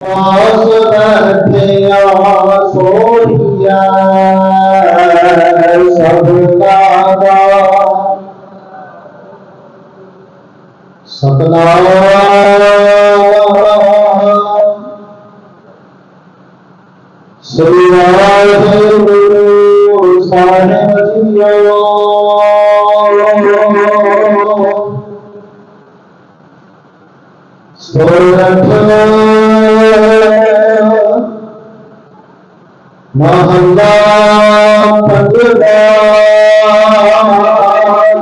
ਪਾਸ ਬੈਠਿਆ ਸੋਹੀਆ ਸਭ ਕਾਗਾ ਸਤਨਾਮ ਸ੍ਰੀ ਵਾਹਿਗੁਰੂ ਸਾਹਿਬ ਜੀਓ ਸੋਰਠ ਮਹੰਗਾ ਪੰਜਵਾ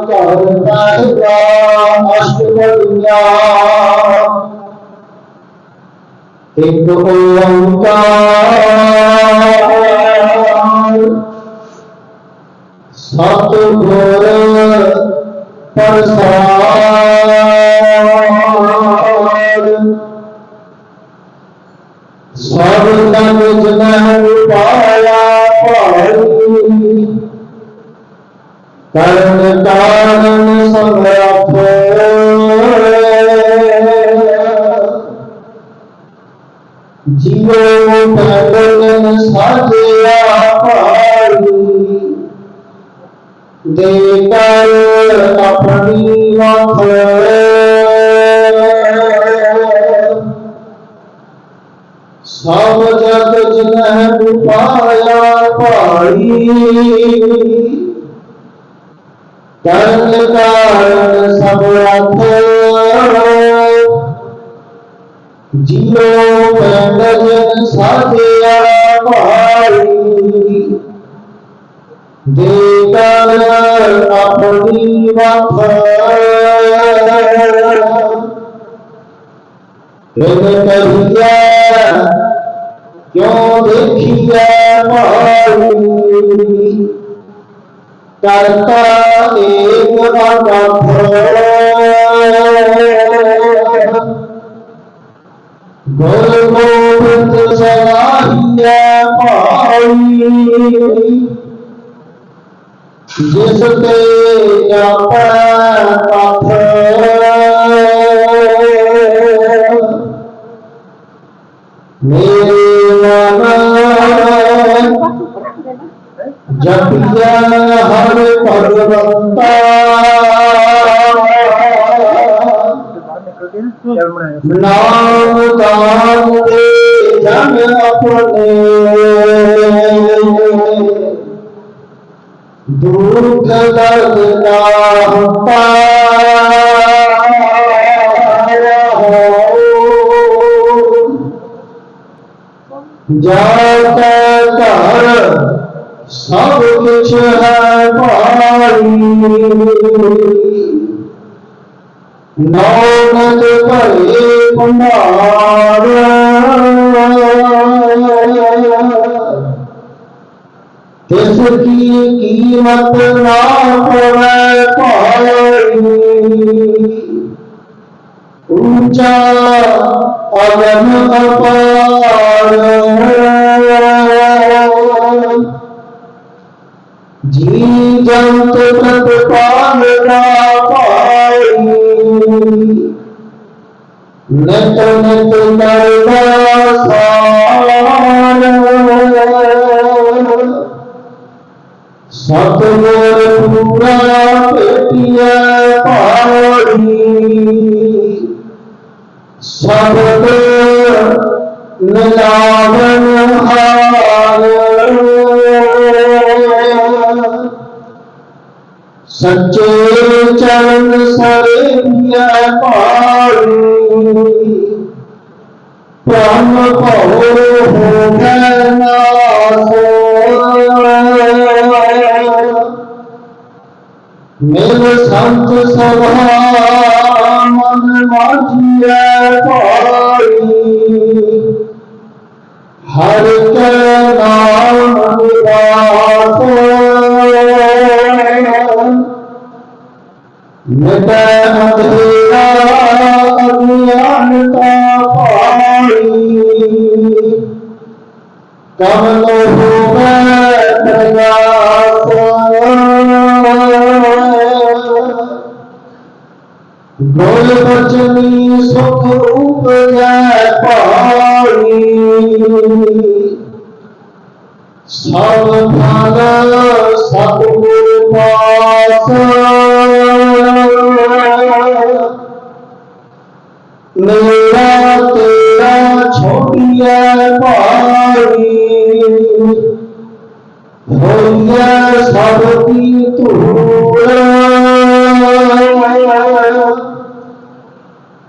ਘਰ ਪਹਿਲਾ ਇੱਕ ਓੰਕਾਰ ਸਤਿਗੁਰ ਪ੍ਰਸਾਦ। ਜੀਵੋ ਸਾਜਿਆ ਭਾਈ ਦੇ ਕਰ ਆਪਣੀ ਮਤ ਸਭ ਜਗ ਜਨਹਿ ਪਾਇਆ ਭਾਈ ਕਰਨ ਕਾਰਨ ਸਭ ਅਥ ਜੀਵੋ ਪੈਂਡ ਜਨ ਸਾਧਿਆ ਭਾਈ ਦੇ ਕਰ ਆਪਣੀ ਮਤ ਇਹ ਕਹੀਆ ਕਿਉ ਦੇਖੀਐ ਭਾਈ ਕਰਤਾ golgot saranya paai जिसपे मेरे जपिया हर भगवंता ਨਾਮ ਦਾਨ ਦੇ ਜਨ ਆਪਣੇ ਦੁਖ ਦਰਦ ਨਾ ਪਾਇਆ ਜਾਤਾ ਘਰ ਸਭ ਕੁਛ ਹੈ ਭਾਈ ਨਾਨਕ ਭਰੇ ਭੰਡਾਰ। ਤਿਸ ਕੀ ਕੀਮਤ ਨਾ ਪਵੇ ਭਾਈ ਉੱਚਾ ਅਗਨ ਅਪਾਰ। ਜੀ ਜੰਤ ਪ੍ਰਤ ਪਾਲਨਾ ਪਾਈ ਨਿਤ ਨਿਤ ਕਰਦਾ ਸਾਰ ਸਤਿਗੁਰ ਪੂਰਾ ਭੇਟਿਆ ਭਾਈ ਸਬਦ ਮਿਲਾਵਨ ਹਾਰ ਸੱਚੇ ਚਰਨ ਸਰਿਆ ਭਾਈ ਪ੍ਰਮ ਭਉ ਹੋਵੇ ਨਾਸ ਮਿਲ ਸੰਤ ਸਭਾ ਮਨ ਮਾਝੀਐ ਭਾਈ ਹਰ ਕੇ متاعا أبيعا طاعي كمنهما تياسا ਗੋਲ ਬਚਨੀ ਸੁਖ ਉਪਜੈ ਪਾਈ ਸਭ ਭਾਗਾ ਸਤਿਗੁਰ ਪਾ ਮੇਰਾ ਤੇਰਾ ਛੋਟੀਐ ਭਾਈ। ਹੋਈਐ ਸਭ ਕੀ ਧੂੜ।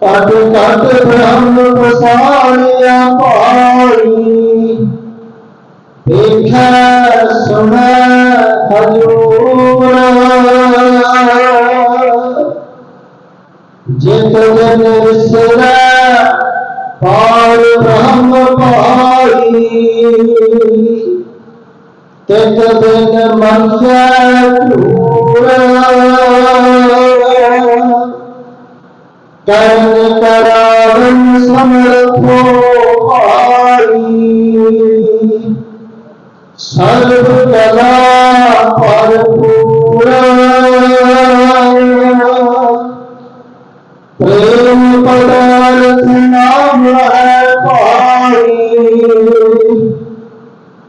ਕਟ ਕਟ ਬ੍ਰਹਮ ਵਸਾਰਿਆ ਭਾਈ। ਦੇਖੈ ਸੁਣੈ ਹਜੂਰ ਜਿਤ ਜਨ ਵਿਸਰੈ ਪਾਰ ਬ੍ਰਹਮ ਪਾਈ ਤਿਤ ਬਿਨ ਮੰਨੈ ਕਰਨ ਕਰਾਵਨ ਸਮਰਥੋ ਭਾਈ। ਸਰਬ ਕਲਾ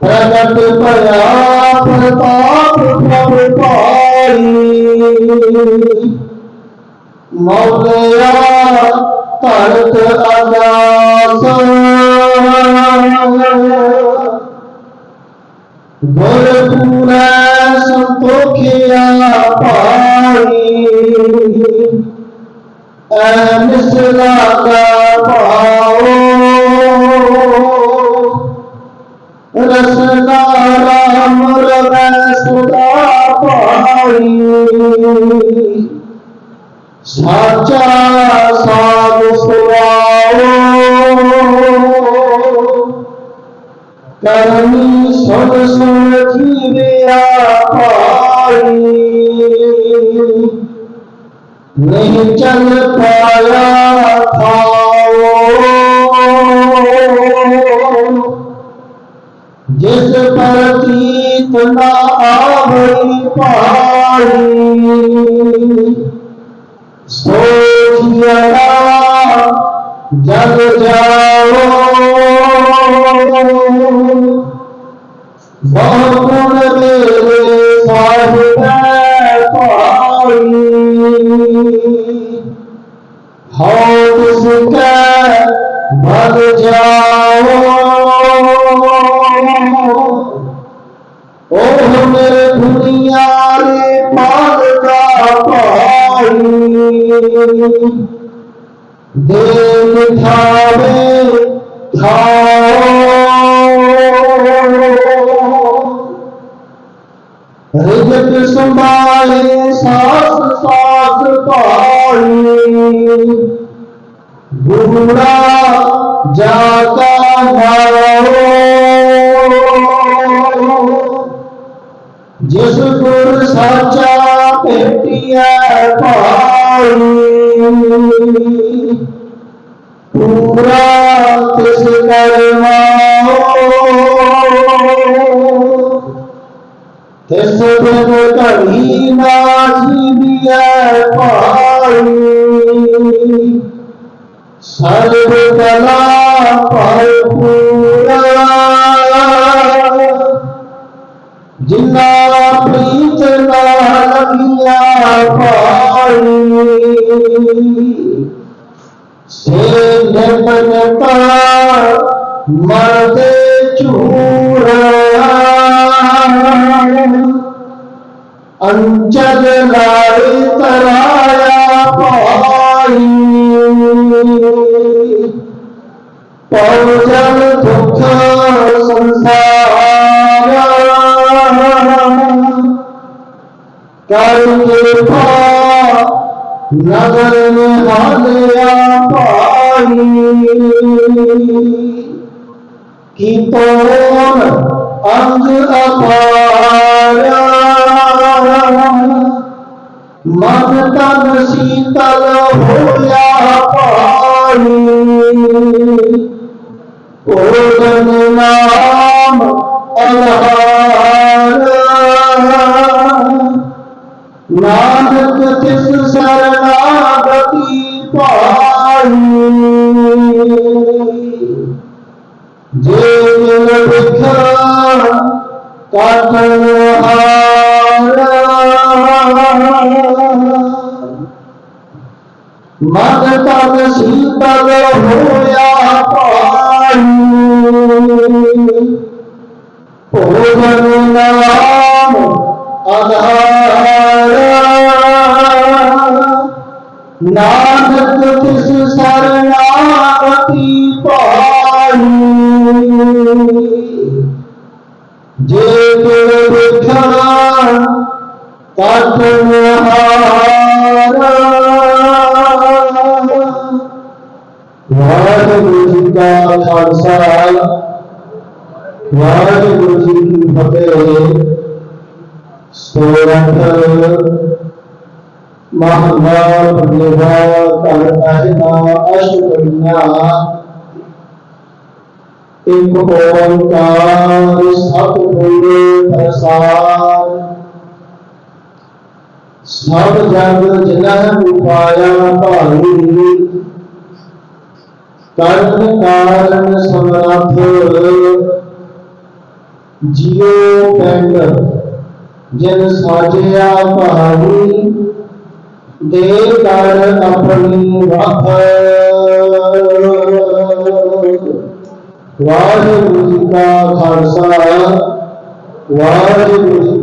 ਪ੍ਰਗਟ ਭਇਆ ਪ੍ਰਤਾਪ ਪ੍ਰਭ ਭਾਈ ਮੌਲਿਆ ਧਰਤ ਅਗਾਸ ਗੁਰ ਪੂਰੈ ਸੰਤੋਖਿਆ ਭਾਈ ਐ ਮਿਸਲਾ ਕਾ ਭਾਓ ਰਸਨਾ ਰਾਮ ਰਵੈ ਭਾਈ ਸਾਚਾ ਸਾਧ ਸੁਆਓ ਕਰਨੀ ਸੁਣ ਸੁਣ ਜੀਵਿਆ ਭਾਈ ਨਹੀਂ ਚੱਲ ਪਾਇਆ ਖਾਓ। ਜਿਸ ਪ੍ਰਤੀਤ ਨਾ ਆਵਈ ਭਾਈ ਸੋਚਿਆ ਜਗ ਜਾਓ। ਬਹੁ ਦੇਖ ਥਾਵੇ ਥਾਓ ਰਿਜਕ ਸੰਭਾਲੇ ਸਾਸ ਸਾਸ ਭਾਈ ਗੁਰੂੜਾ ਜਾਤਾ ਭਾਓ ਜਿਸ ਗੁਰ ਸਾਚਾ ਭੇਟਿਆ ਭਾਰੀ ਪੂਰਾ ਤਿਸ ਕਰਮਾਓ ਤਿਸ ਬਿਨ ਘੜੀ ਨਾ ਜੀਵਿਐ ਭਾਈ ਸਰਬ ਕਲਾ ਭਰਪੂਰਾ ਲਗਿਆ ਭਾਈ ਸੇ ਨਿਰਪਨਤਾ ਮਰਦੇ ਝੂਰਾ ਅੰਚਲ ਲਾਈ ਤਰਾਇਆ ਭਾਈ। ਪਉਜਲ ਦੁਖ ਕਰ ਕਿਰਪਾ ਨਗਰ ਨਿਹਾਲਿਆ ਭਾਈ ਕੀ ਤੋਨ ਅੰਗ ਅਪਾਰਾ ਮਨ ਤਨ ਸੀਤਲ ਹੋਇਆ ਪਾਣੀ ਭੋਜਨ ਨਾਮ ਅਨਹਾਰ ਨਾਨਕ ਤਿਸ ਸਰਨਾਗਤੀ ਪਾਈ ਜੇ ਮਿਲ ਵਿਖਾ ਕਾਟਨ ਮਨ ਤਨ ਸੀਤਲ ਹੋਇਆ ਪਾਣੀ ਭੋਜਨ ਨਾਮ ਆਧਾਰ ਨਾਨਕ ਤਿਸ ਸਰਨਾਗਤੀ ਪਾਈ ਜੇ ਤਿਲ ਵਿਖਣਾ ਕਾਟਨ ਵਾਹਿਗੁਰੂ ਜੀ ਕਾ ਖਾਲਸਾ ਵਾਹਿਗੁਰੂ ਜੀ ਕੀ ਫਤਿਹ ਸੋਰਠ ਮਹਲਾ ਪੰਜਵਾ ਘਰ ਪਹਿਲਾ ਅਸ਼ਟਕਨਿਆ ਇੱਕ ਓੰਕਾਰ ਸਤਿਗੁਰ ਪ੍ਰਸਾਦ। ਸਭ ਜਗ ਜਿਨਹ ਉਪਾਇਆ ਭਾਈ। ਕਰਨ ਕਾਰਨ ਸਮਰੱਥ। ਜਿਉ ਪਿੰਡ, ਜਿਨ ਸਾਜਿਆ ਭਾਈ। ਦੇ ਕਰ ਆਪਣੀ ਰੱਖ ਵਾਹਿਗੁਰੂ ਜੀ ਕਾ ਖਾਲਸਾ। ਵਾਹਿਗੁਰੂ ਜੀ